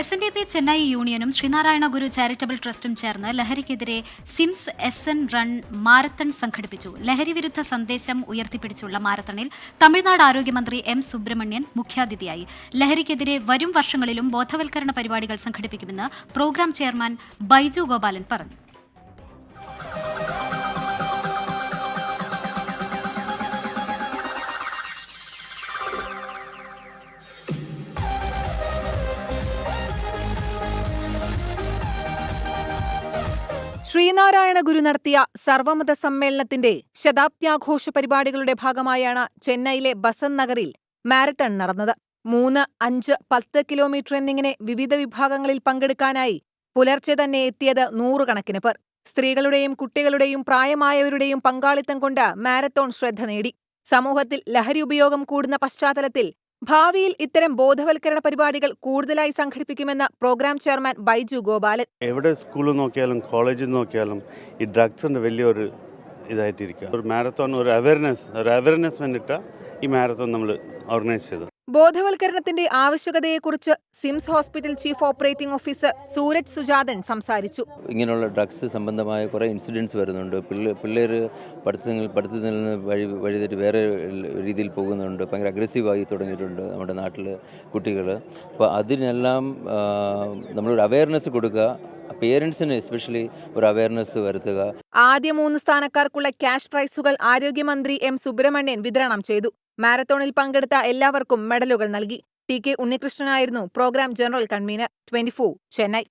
S N D P Chennai യൂണിയനും Sreenarayana Guru charitable ട്രസ്റ്റും ചേർന്ന് ലഹരിക്കെതിരെ SIMS S N run marathon സംഘടിപ്പിച്ചു. ലഹരി വിരുദ്ധ സന്ദേശം ഉയർത്തിപ്പിടിച്ചുള്ള മാരത്തണിൽ തമിഴ്നാട് ആരോഗ്യമന്ത്രി എം സുബ്രഹ്മണ്യൻ മുഖ്യാതിഥിയായി. ലഹരിക്കെതിരെ വരും വർഷങ്ങളിലും ബോധവൽക്കരണ പരിപാടികൾ സംഘടിപ്പിക്കുമെന്ന് പ്രോഗ്രാം ചെയർമാൻ ബൈജു ഗോപാലൻ പറഞ്ഞു. ശ്രീനാരായണ ഗുരു നടത്തിയ സർവമത സമ്മേളനത്തിന്റെ ശതാബ്ദ്യാഘോഷ പരിപാടികളുടെ ഭാഗമായാണ് ചെന്നൈയിലെ ബസന്ത് നഗറിൽ മാരത്തൺ നടന്നത്. മൂന്ന് അഞ്ച് പത്ത് കിലോമീറ്റർ എന്നിങ്ങനെ വിവിധ വിഭാഗങ്ങളിൽ പങ്കെടുക്കാനായി പുലർച്ചെ തന്നെ എത്തിയത് നൂറുകണക്കിന് പേർ. സ്ത്രീകളുടെയും കുട്ടികളുടെയും പ്രായമായവരുടെയും പങ്കാളിത്തം കൊണ്ട് മാരത്തോൺ ശ്രദ്ധ നേടി. സമൂഹത്തിൽ ലഹരി ഉപയോഗം കൂടുന്ന പശ്ചാത്തലത്തിൽ ഭാവിയിൽ ഇത്തരം ബോധവൽക്കരണ പരിപാടികൾ കൂടുതലായി സംഘടിപ്പിക്കുമെന്ന് പ്രോഗ്രാം ചെയർമാൻ ബൈജു ഗോപാലൻ. എവിടെ സ്കൂളിൽ നോക്കിയാലും കോളേജിൽ നോക്കിയാലും ഈ ഡ്രഗ്സിന്റെ വലിയൊരു ഇതായിട്ടിരിക്കുക. ഒരു മാരത്തോൺ ഒരു അവയർനെസ് ഒരു അവയർനെസ് വേണ്ടിയിട്ട് ഈ മാരത്തോൺ നമ്മൾ ഓർഗനൈസ് ചെയ്തു ബോധവൽക്കരണത്തിന്റെ ആവശ്യകതയെക്കുറിച്ച് SIMS hospital chief operating officer Suraj Sujathan സംസാരിച്ചു. ഇങ്ങനെയുള്ള ഡ്രഗ്സ് സംബന്ധമായ കുറേ ഇൻസിഡൻസ് വരുന്നുണ്ട്. പിള്ളേ പിള്ളേർ പഠിത്തങ്ങൾ പഠിത്തത്തിൽ നിന്ന് വഴി വഴിതെറ്റി വേറെ രീതിയിൽ പോകുന്നുണ്ട്. ഭയങ്കര അഗ്രസീവായി തുടങ്ങിയിട്ടുണ്ട് നമ്മുടെ നാട്ടിൽ കുട്ടികൾ അപ്പോൾ അതിനെല്ലാം നമ്മളൊരു അവയർനെസ് കൊടുക്കുക. പേരൻസിന് എസ്പെഷ്യലി ഒരു അവയർനെസ് വരുത്തുക. ആദ്യ മൂന്ന് സ്ഥാനക്കാർക്കുള്ള ക്യാഷ് പ്രൈസുകൾ ആരോഗ്യമന്ത്രി എം സുബ്രഹ്മണ്യൻ വിതരണം ചെയ്തു. മാരത്തോണിൽ പങ്കെടുത്ത എല്ലാവർക്കും മെഡലുകൾ നൽകി. T K ഉണ്ണികൃഷ്ണനായിരുന്നു programme general convener. Twenty Chennai.